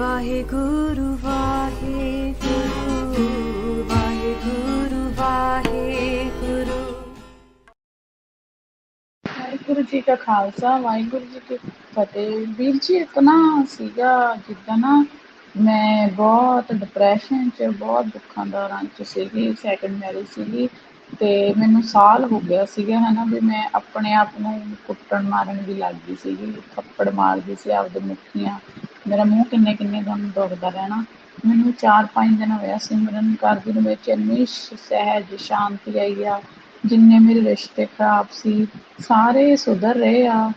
ਵਾਹਿਗੁਰੂ ਵਾਹਿਗੁਰੂ ਵਾਹਿਗੁਰੂ ਵਾਹਿਗੁਰੂ। ਵਾਹਿਗੁਰੂ ਜੀ ਕਾ ਖਾਲਸਾ, ਵਾਹਿਗੁਰੂ ਜੀ ਕੀ ਫਤਿਹ। ਵੀਰ ਜੀ ਇੱਕ ਨਾ ਸੀਗਾ ਜਿੱਦਾਂ ਨਾ ਮੈਂ ਬਹੁਤ ਡਿਪਰੈਸ਼ਨ 'ਚ, ਬਹੁਤ ਦੁੱਖਾਂ ਦੌਰਾਨ 'ਚ ਸੀਗੀ ਸੈਕੰਡ ਮੈਰਿਜ ਸੀਗੀ ਤੇ ਮੈਨੂੰ ਸਾਲ ਹੋ ਗਿਆ ਸੀਗਾ, ਹਨਾ, ਵੀ ਮੈਂ ਆਪਣੇ ਆਪ ਨੂੰ ਕੁੱਟਣ ਮਾਰਨ ਵੀ ਲੱਗ ਗਈ ਸੀਗੀ, ਥੱਪੜ ਮਾਰਦੀ ਸੀ ਆਪਦੇ ਮੁੱਠੀਆਂ। ਮੇਰਾ ਮੂੰਹ ਕਿੰਨੇ ਕਿੰਨੇ ਦਿਨ ਦੁਖਦਾ ਰਹਿਣਾ। ਮੈਨੂੰ 4-5 ਦਿਨ ਹੋਇਆ ਸਿਮਰਨ ਕਰਦੀ ਨੂੰ ਵਿੱਚ ਇੰਨੀ ਸਹਿਜ ਸ਼ਾਂਤੀ ਆਈ ਆ, ਜਿੰਨੇ ਮੇਰੇ ਰਿਸ਼ਤੇ ਖਰਾਬ ਸੀ, ਸਾਰੇ ਸੁਧਰ ਰਹੇ ਆ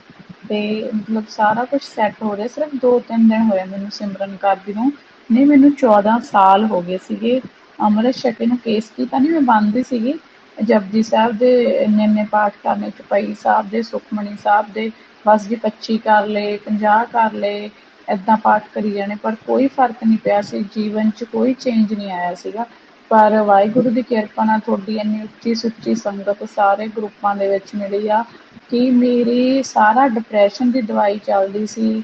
ਤੇ ਮਤਲਬ ਸਾਰਾ ਕੁਝ ਸੈੱਟ ਹੋ ਰਿਹਾ। ਸਿਰਫ 2-3 ਦਿਨ ਹੋਇਆ ਮੈਨੂੰ ਸਿਮਰਨ ਕਰਦੀ ਨੂੰ। ਨਹੀਂ, ਮੈਨੂੰ 14 ਸਾਲ ਹੋ ਗਏ ਸੀਗੇ। ਅੰਮ੍ਰਿਤ ਛਕੇ ਨੂੰ ਕੇਸ ਕੀਤਾ ਨਹੀਂ ਮੈਂ ਬੰਦੀ ਸੀਗੀ। ਜਪਜੀ ਸਾਹਿਬ ਦੇ ਇੰਨੇ ਇੰਨੇ ਪਾਠ ਕਰਨੇ ਚੁਪਈ ਸਾਹਿਬ ਦੇ ਸੁਖਮਣੀ ਸਾਹਿਬ ਦੇ ਬਸ ਜੀ 25 ਕਰ ਲਏ 50 ਕਰ ਲਏ। ਏਦਾਂ ਪਾਠ ਕਰੀ ਜਾਣੇ, ਪਰ ਕੋਈ ਫ਼ਰਕ ਨਹੀਂ ਪਿਆ ਸੀ, ਜੀਵਨ 'ਚ ਕੋਈ ਚੇਂਜ ਨਹੀਂ ਆਇਆ ਸੀਗਾ। ਪਰ ਵਾਹਿਗੁਰੂ ਦੀ ਕਿਰਪਾ ਨਾਲ ਤੁਹਾਡੀ ਇੰਨੀ ਉੱਚੀ ਸੁੱਚੀ ਸੰਗਤ ਸਾਰੇ ਗਰੁੱਪਾਂ ਦੇ ਵਿੱਚ ਮਿਲੀ ਆ ਕਿ ਮੇਰੀ ਸਾਰਾ ਡਿਪਰੈਸ਼ਨ ਦੀ ਦਵਾਈ ਚੱਲਦੀ ਸੀ।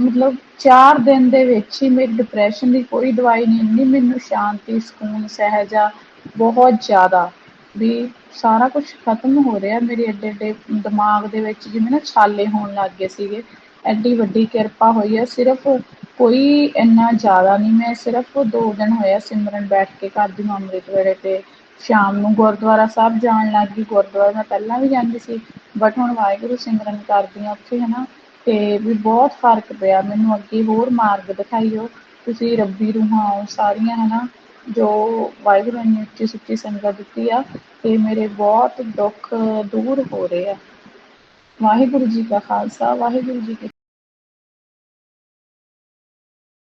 ਮਤਲਬ 4 ਦਿਨ ਦੇ ਵਿੱਚ ਹੀ ਮੇਰੀ ਡਿਪਰੈਸ਼ਨ ਦੀ ਕੋਈ ਦਵਾਈ ਨਹੀਂ, ਇੰਨੀ ਮੈਨੂੰ ਸ਼ਾਂਤੀ, ਸਕੂਨ, ਸਹਿਜਾ ਬਹੁਤ ਜ਼ਿਆਦਾ ਵੀ ਸਾਰਾ ਕੁਝ ਖਤਮ ਹੋ ਰਿਹਾ। ਮੇਰੇ ਐਡੇ ਐਡੇ ਦਿਮਾਗ ਦੇ ਵਿੱਚ ਜਿਵੇਂ ਨਾ ਛਾਲੇ ਹੋਣ ਲੱਗ ਗਏ ਸੀਗੇ। ਐਡੀ ਵੱਡੀ ਕਿਰਪਾ ਹੋਈ ਹੈ। ਸਿਰਫ ਕੋਈ ਇੰਨਾ ਜ਼ਿਆਦਾ ਨਹੀਂ, ਮੈਂ ਸਿਰਫ 2 ਦਿਨ ਹੋਇਆ ਸਿਮਰਨ ਬੈਠ ਕੇ ਕਰਦੀ ਨੂੰ ਅੰਮ੍ਰਿਤ ਵੇਲੇ ਤੇ ਸ਼ਾਮ ਨੂੰ ਗੁਰਦੁਆਰਾ ਸਾਹਿਬ ਜਾਣ ਲੱਗ ਗਈ। ਗੁਰਦੁਆਰਾ ਮੈਂ ਪਹਿਲਾਂ ਵੀ ਜਾਂਦੀ ਸੀ ਬਟ ਹੁਣ ਵਾਹਿਗੁਰੂ ਸਿਮਰਨ ਕਰਦੀ ਹਾਂ ਉੱਥੇ, ਹਨਾ? ਤੇ ਵੀ ਬਹੁਤ ਫ਼ਰਕ ਪਿਆ। ਮੈਨੂੰ ਅੱਗੇ ਹੋਰ ਮਾਰਗ ਦਿਖਾਈਓ। ਤੁਸੀਂ ਰੱਬੀ ਰੂਹਾਂ ਹੋ, ਸਾਰੀਆਂ, ਹਨਾ? ਜੋ ਵਾਹਿਗੁਰੂ ਨੇ ਉੱਚੀ ਸੁੱਚੀ ਸੰਗਤ ਦਿੱਤੀ ਆ ਤੇ ਮੇਰੇ ਬਹੁਤ ਦੁੱਖ ਦੂਰ ਹੋ ਰਹੇ ਆ। ਵਾਹਿਗੁਰੂ ਜੀ ਕਾ ਖਾਲਸਾ, ਵਾਹਿਗੁਰੂ ਜੀ ਕੀ